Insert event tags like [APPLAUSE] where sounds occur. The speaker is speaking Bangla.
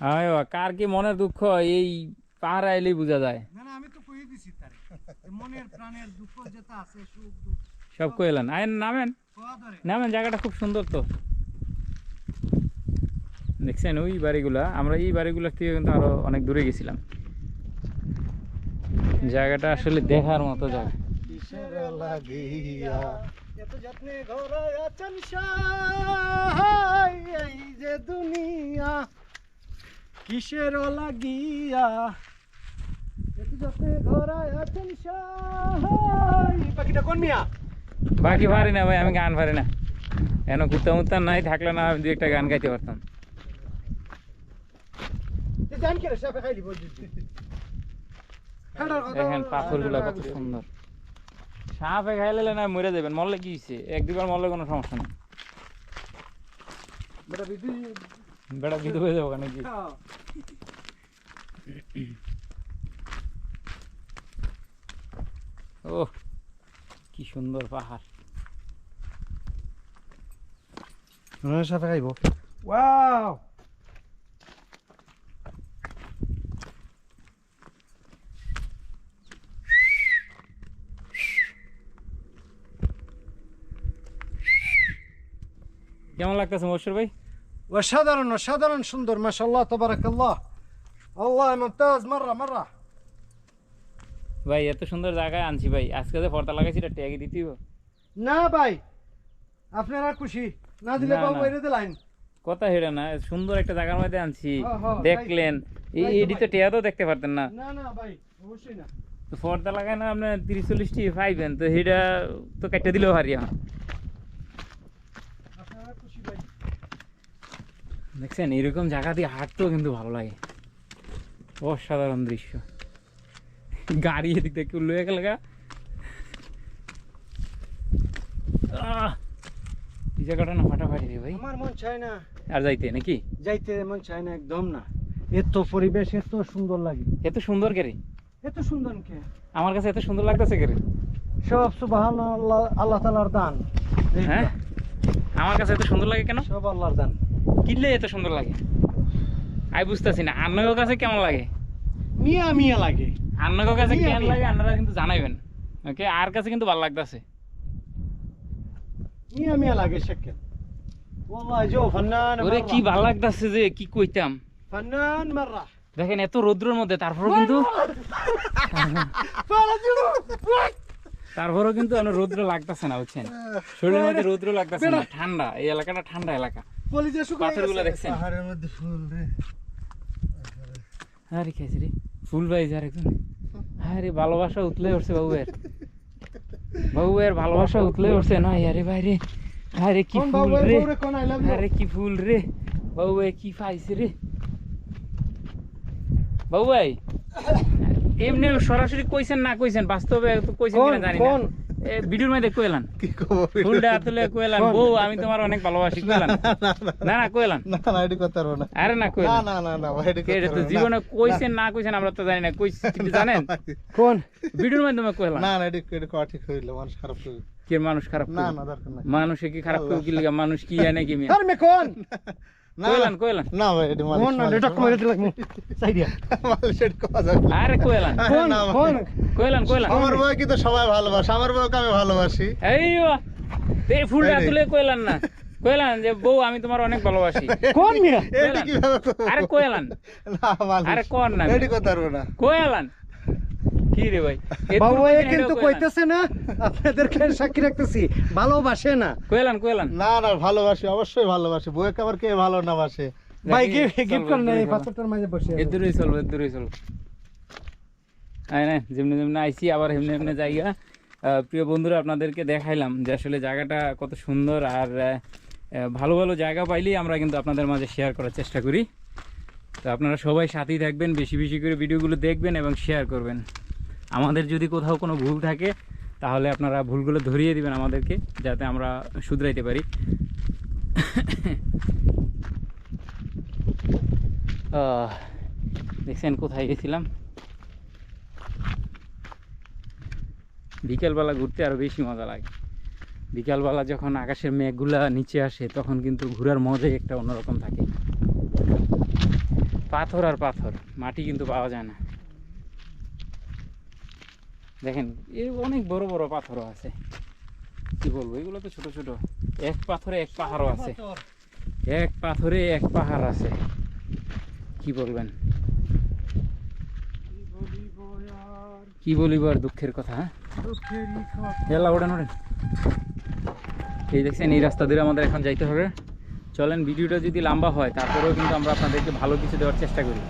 কার কি মনের দুঃখ? এই পাহাড় আইলেই বোঝা যায়। না না আমি তো কই দিছি তারে। মনের প্রাণের দুঃখ যেটা আছে সুখ দুঃখ সব কইলেন আয় নামেন। নামেন জায়গাটা খুব সুন্দর তো। দেখছেন ওই বাড়িগুলা আমরা এই বাড়িগুলোর থেকে কিন্তু আরও অনেক দূরে গেছিলাম। জায়গাটা আসলে দেখার মতো জায়গা। এত যত্নে ঘরায় আছেন এই যে দুনিয়া। কিসের লাগিয়া বাকি পারি না ভাই আমি গান পারি না। কেন কুত্তা মুত্তা নাই থাকলে না আমি দু একটা গান গাইতে পারতাম। দেখেন পাথরগুলো কত সুন্দর। সাপে খাইলে না মরে যাবেন মরলে কি হয়েছে এক দুবার মরলে কোনো সমস্যা নেই। বেটা বিধ হয়ে যাব কেন কি খাও [COUGHS] ও কি সুন্দর পাহাড়। সাপে খাইব। ওয়াও! কেমন লাগতেছে মশুর ভাই? অসাধারণ অসাধারণ সুন্দর মাশাল্লাহ তাবারাকাল্লাহ আল্লাহ মুমতাজ মাররা মাররা ভাই এত সুন্দর জায়গায় আনছি ভাই আজকে যে পর্দা লাগাইছি এটা ট্যাগে দিতেই। না ভাই আপনারা খুশি। না দিলে বাবু না। এনে দিলাইন কথা হেরে না সুন্দর একটা জায়গার মধ্যে আনছি। দেখলেন। তো এডি তো ভাই। টেয়াতেও দেখতে পারতেন না। না না ভাই অবশ্যই না। তো পর্দা লাগায় না আপনার তিরিশ চল্লিশটি পাইবেন তো সেটা তো কাটতে দিলেও হারি আমার আপনারা খুশি ভাই দেখছেন এরকম জায়গা দিয়ে হাঁটতেও কিন্তু ভালো লাগে। অসাধারণ দৃশ্য। গাড়ি এদিক থেকে লয়ে গেল গা। আহ! এই জায়গাটা না ফাটাফাটি রে ভাই। আমার মন চায় না। আর যাইতে নাকি? যাইতে মন চায় না একদম না। এত পরিবেশ এত সুন্দর লাগে। এত সুন্দর কেরে এত সুন্দর কে? আমার কাছে এত সুন্দর লাগতেছে সব সুবাহান আল্লাহ আল্লাহ দান। হ্যাঁ? আমার কাছে এত সুন্দর লাগে কেন? সব আল্লাহর দান। কিনলে এত সুন্দর লাগে? আমি বুঝতেছি না আন্নগর কাছে কেমন লাগে? মিয়া মিয়া লাগে। আন্নগর কাছে কেমন লাগে আপনারা কিন্তু জানাইবেন। ওকে আর কাছে কিন্তু ভালো লাগতেছে। মিয়া মিয়া লাগে শেখেন কি ভালো লাগতেছে যে কি কইতাম। দেখেন এত রৌদ্রের মধ্যে তারপরেও কিন্তু তারপরেও কিন্তু রৌদ্র লাগতেছে না বুঝছেন? শরীরের মধ্যে রৌদ্র লাগতেছে না ঠান্ডা এই এলাকাটা ঠান্ডা এলাকা। কলিজা শুকায় পাথরগুলো দেখছেন? পাহাড়ের মধ্যে ফুল রে। আরে খাইছি রে? ফুল পাইছে আর একজন। আরে ভালোবাসা উতলে উঠছে বাবুয়ের। বাবুয়ের ভালোবাসা উতলে উঠছে না আরে ভাই রে আরে কি ফুল রে? আরে কি ফুল রে? বাবু ভাই কি পাইছে রে? বাবু ভাই এমনি সরাসরি কইছেন না কইছেন? বাস্তবে তো কইছেন কিনা জানি না। ভিডিওর মধ্যে কইলান কি কব ফুলটা তুলে কইলান? বউ আমি তোমার অনেক ভালোবাসি কইলান না না কইলান না না কথা পারব না। আরে না না কইলান না না কথা তো জীবনে কইছেন না কইছেন আমরা তো জানি না কইছেন কিন্তু [LAUGHS] জানেন? কোন? ভিডিওর মাধ্যমে কইলাম না না এটি এটি কথা ঠিক হইল মানুষ খারাপ কে মানুষ খারাপ না না দরকার নাই। মানুষে কি খারাপ করবে কি লাগা? মানুষ কি জানে কি আর মে কোন? [LAUGHS] না কইলান কইলান না ভাই এটি মানুষ [LAUGHS] কোন না দিলাম সাইডিয়া এটি যাবে? আরে কোন কোন? আমার বউ কি তো সবাই ভালোবাসে আমার বউকে আমি ভালোবাসি। এই এই ফুলটা তুলে কইলান না। কইলান যে বউ আমি তোমার অনেক ভালোবাসি। [LAUGHS] কোন মিয়া? এটি কীভাবে আরে কইলান না মানুষ আরে কোন না এটি কথা পারব না। কইলান কি রে ভাই? বাবু এ কিন্তু কইতেছে না আপনাদেরকে সাক্ষী রাখতেছি ভালোবাসে না। কইলান কইলান না না ভালোবাসি অবশ্যই ভালোবাসি। বউকে আবার কে ভালো না বাসে? ভাই গিফট গিফট চল, না এই পাথরটার মাঝে বসে। এদুরই চলবো এদুরই চলবো আয় না যেমনি যেমনি আইসি আবার এমনি এমনি জায়গা প্রিয় বন্ধুরা আপনাদেরকে দেখাইলাম যে আসলে জায়গাটা কত সুন্দর আর ভালো ভালো জায়গা পাইলেই আমরা কিন্তু আপনাদের মাঝে শেয়ার করার চেষ্টা করি। তো আপনারা সবাই সাথেই থাকবেন বেশি বেশি করে ভিডিওগুলো দেখবেন এবং শেয়ার করবেন। আমাদের যদি কোথাও কোনো ভুল থাকে, তাহলে আপনারা ভুলগুলো ধরিয়ে দিবেন আমাদেরকে, যাতে আমরা শুধরাইতে পারি। দেখছেন কোথায় গেছিলাম? বিকেলবেলা ঘুরতে আরও বেশি মজা লাগে। বিকালবেলা যখন আকাশের মেঘগুলা নিচে আসে, তখন কিন্তু ঘোরার মজাই একটা অন্যরকম থাকে। পাথর আর পাথর, মাটি কিন্তু পাওয়া যায় না। দেখেন, এই অনেক বড় বড় পাথরও আছে। কি বলব, এগুলো তো ছোট ছোট। এক পাথরে এক পাহাড়ও আছে। এক পাথরে এক পাহাড় আছে। কি বলবেন? কি বলিব আর দুঃখের কথা হ্যাঁ? ওড়েন ওড়েন এই দেখছেন, এই রাস্তা দিয়ে আমাদের এখন যাইতে হবে। চলেন, ভিডিওটা যদি লম্বা হয়, তারপরেও কিন্তু আমরা আপনাদেরকে ভালো কিছু দেওয়ার চেষ্টা করি।